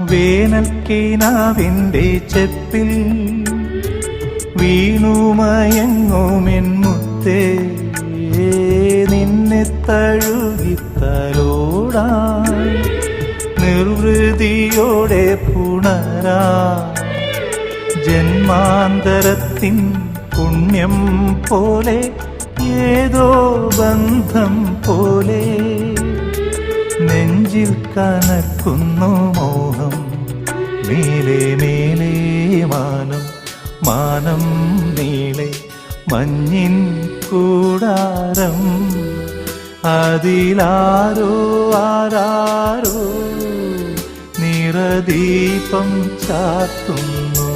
വേനൽക്കിനാവിന്റെ ചെപ്പിൽ വീണുമയങ്ങുമെൻ മുത്തേ നിന്നെ തഴുകിത്തലോടാ. നിർവൃതിയോടെ പുണരാ. ജന്മാന്തരത്തിൻ പുണ്യം പോലെ ഏതോ ബന്ധം പോലെ നെഞ്ചിൽ കനക്കുന്നു മോഹം. മേലെ മേലെ മാനം മാനം നീളെ മഞ്ഞിൻ കൂടാരം. അതിലാരോ ആരാരോ നിറദീപം ചാത്തുന്നു